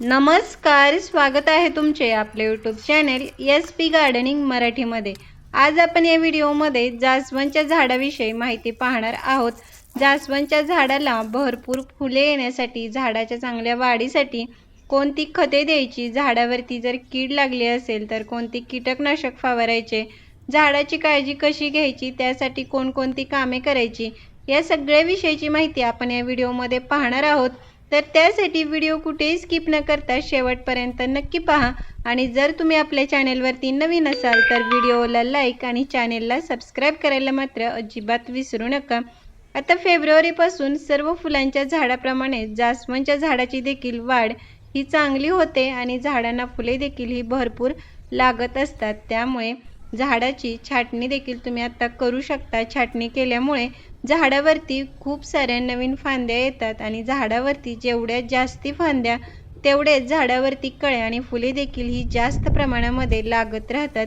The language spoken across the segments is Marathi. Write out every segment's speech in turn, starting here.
नमस्कार स्वागत आहे तुमचे आपले YouTube channel S P gardening मराठीमध्ये. आज आपण या व्हिडिओमध्ये जास्वंदच्या झाडाविषयी माहिती पाहणार आहोत. जास्वंदच्या झाडाला भरपूर फुले येण्यासाठी झाडाच्या चांगल्या वाढीसाठी कोणती खते द्यायची? झाडावरती जर कीड लागली असेल तर कोणती कीटकनाशक फवारायचे? झाडाची काळजी कशी घ्यायची? त्यासाठी कोणकोणती कामे करायची? या सगळ्या विषयीची माहिती आपण या व्हिडिओमध्ये पाहणार आहोत. तर त्यासाठी व्हिडिओ कुठेही स्किप न करता शेवटपर्यंत नक्की पहा. आणि जर तुम्ही आपल्या चॅनेलवरती नवीन असाल तर व्हिडिओला लाईक आणि चॅनेलला सबस्क्राईब करायला मात्र अजिबात विसरू नका. आता फेब्रुवारीपासून सर्व फुलांच्या झाडाप्रमाणे जास्वंदच्या झाडाची देखील वाढ ही चांगली होते आणि झाडांना फुले देखील ही भरपूर लागत असतात. त्यामुळे झाडाची छाटणी देखील तुम्ही आता करू शकता. छाटणी केल्यामुळे झाडावरती खूप साऱ्या नवीन फांद्या येतात आणि झाडावरती जेवढ्या जास्ती फांद्या तेवढेच झाडावरती कळे आणि फुले देखील ही जास्त प्रमाणामध्ये लागत राहतात.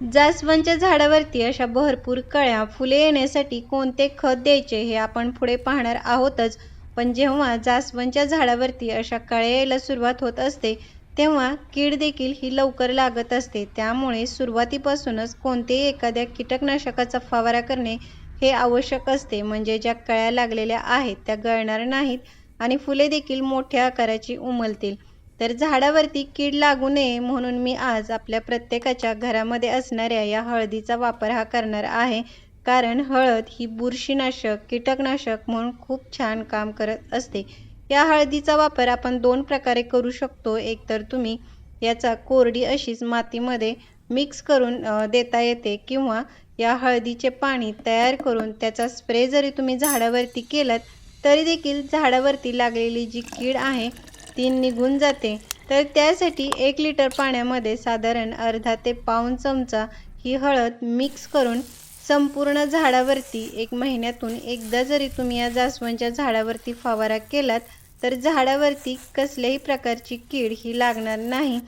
जास्वंदच्या झाडावरती अशा भरपूर कळ्या फुले येण्यासाठी कोणते खत द्यायचे हे आपण पुढे पाहणार आहोतच. पण जेव्हा जास्वंदच्या झाडावरती अशा कळ्या यायला सुरुवात होत असते तेव्हा कीड देखील ही लवकर लागत असते. त्यामुळे सुरुवातीपासूनच कोणतेही एखाद्या कीटकनाशकाचा फवारा करणे हे आवश्यक असते. म्हणजे ज्या कळ्या लागलेल्या आहेत त्या गळणार नाहीत आणि फुले देखील मोठ्या आकाराची उमलतील. तर झाडावरती कीड लागू नये म्हणून मी आज आपल्या प्रत्येकाच्या घरामध्ये असणाऱ्या या हळदीचा वापर हा करणार आहे. कारण हळद ही बुरशीनाशक कीटकनाशक म्हणून खूप छान काम करत असते. या हळदीचा वापर आपण दोन प्रकारे करू शकतो. एकतर तुम्ही याचा कोरडी अशीच मातीमध्ये मिक्स करून देता येते किंवा या हळदीचे पाणी तयार करून त्याचा स्प्रे जरी तुम्ही झाडावरती केलात तरी देखील झाडावरती लागलेली जी कीड आहे ती निघून जाते. तर त्यासाठी एक लिटर पाण्यामध्ये साधारण अर्धा ते पाऊण चमचा ही हळद मिक्स करून संपूर्ण झाडावरती एक महिन्यातून एकदा जरी तुम्ही या जास्वंदच्या झाडावरती फवारा केलात तर झाडावरती कसल्याही प्रकारची कीड ही लागणार नाही.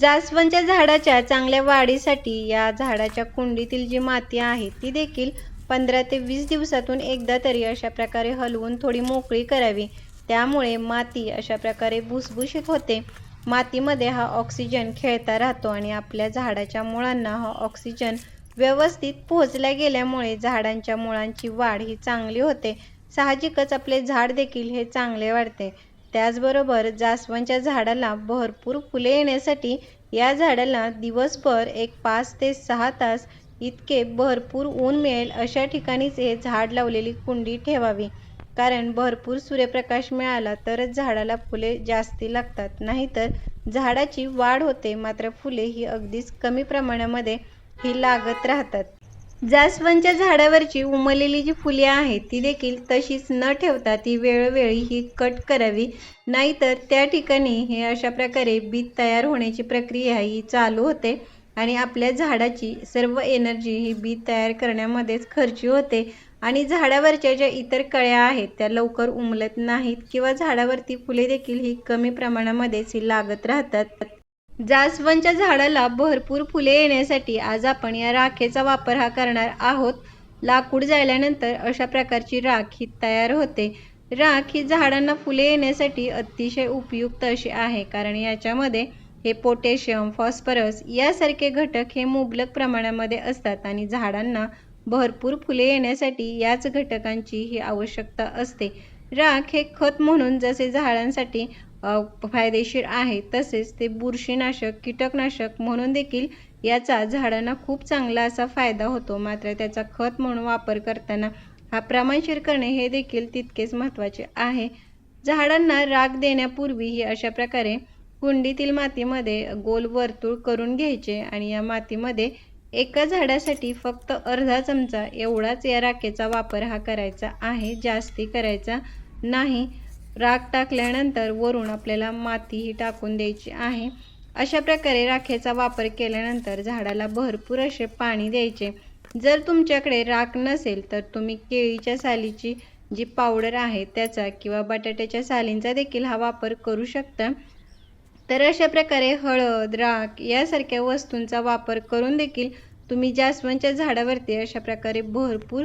जास्वंदच्या झाडाच्या चांगल्या वाढीसाठी या झाडाच्या कुंडीतील जी माती आहे ती देखील पंधरा ते वीस दिवसातून एकदा तरी अशा प्रकारे हलवून थोडी मोकळी करावी. त्यामुळे माती अशा प्रकारे भुसभुशीत होते. मातीमध्ये हा ऑक्सिजन खेळता राहतो आणि आपल्या झाडाच्या मुळांना हा ऑक्सिजन व्यवस्थित पोहोचल्या गेल्यामुळे झाडांच्या मुळांची वाढ ही चांगली होते. साहजिकच आपले झाड देखील हे चांगले वाढते. त्याचबरोबर जास्वंदच्या झाडाला भरपूर फुले येण्यासाठी या झाडाला दिवसभर एक पाच ते सहा तास इतके भरपूर ऊन मिळेल अशा ठिकाणीच हे झाड लावलेली कुंडी ठेवावी. कारण भरपूर सूर्यप्रकाश मिळाला तरच झाडाला फुले जास्ती लागतात. नाहीतर झाडाची वाढ होते. मात्र फुले ही अगदीच कमी प्रमाणामध्ये ही लागत राहतात. जास्वंदच्या झाडावरची उमललेली जी फुले आहेत ती देखील तशीच न ठेवता ती वेळोवेळी ही कट करावी. नाहीतर त्या ठिकाणी हे अशा प्रकारे बीत तयार होण्याची प्रक्रिया ही चालू होते आणि आपल्या झाडाची सर्व एनर्जी ही बी तयार करण्यामध्येच खर्ची होते. आणि झाडावरच्या ज्या इतर कळ्या आहेत त्या लवकर उमलत नाहीत किंवा झाडावरती फुले देखील ही कमी प्रमाणामध्येच ही लागत राहतात. जास्वंदच्या झाडाला भरपूर फुले येण्यासाठी आज आपण या राखेचा वापर हा करणार आहोत. लाकूड जाळल्यानंतर अशा प्रकारची राख ही तयार होते. राख ही झाडांना फुले येण्यासाठी अतिशय उपयुक्त अशी आहे कारण याच्यामध्ये हे पोटॅशियम फॉस्फरस यासारखे घटक हे मुबलक प्रमाणामध्ये असतात आणि झाडांना भरपूर फुले येण्यासाठी याच घटकांची ही आवश्यकता असते. राख हे खत म्हणून जसे झाडांसाठी फायदेशीर आहे. तसेच ते बुरशीनाशक कीटकनाशक म्हणून देखील याचा झाडांना खूप चांगला असा फायदा होतो. मात्र त्याचा खत म्हणून वापर करताना हा प्रमाणशीर करणे हे देखील तितकेच महत्त्वाचे आहे. झाडांना राग देण्यापूर्वी ही अशा प्रकारे कुंडीतील मातीमध्ये गोल वर्तुळ करून घ्यायचे आणि या मातीमध्ये एका झाडासाठी फक्त अर्धा चमचा एवढाच या राखेचा वापर हा करायचा आहे. जास्ती करायचा नाही. राख टाकल्यानंतर वरून आपल्याला माती ही टाकून द्यायची आहे. अशा प्रकारे राखेचा वापर केल्यानंतर झाडाला भरपूर असे पाणी द्यायचे. जर तुमच्याकडे राख नसेल तर तुम्ही केळीच्या सालीची जी पावडर आहे त्याचा किंवा बटाट्याच्या सालींचा देखील हा वापर करू शकता. तर अशा प्रकारे हळद राख यासारख्या वस्तूंचा वापर करून देखील तुम्ही जास्वंदच्या झाडावरती अशा प्रकारे भरपूर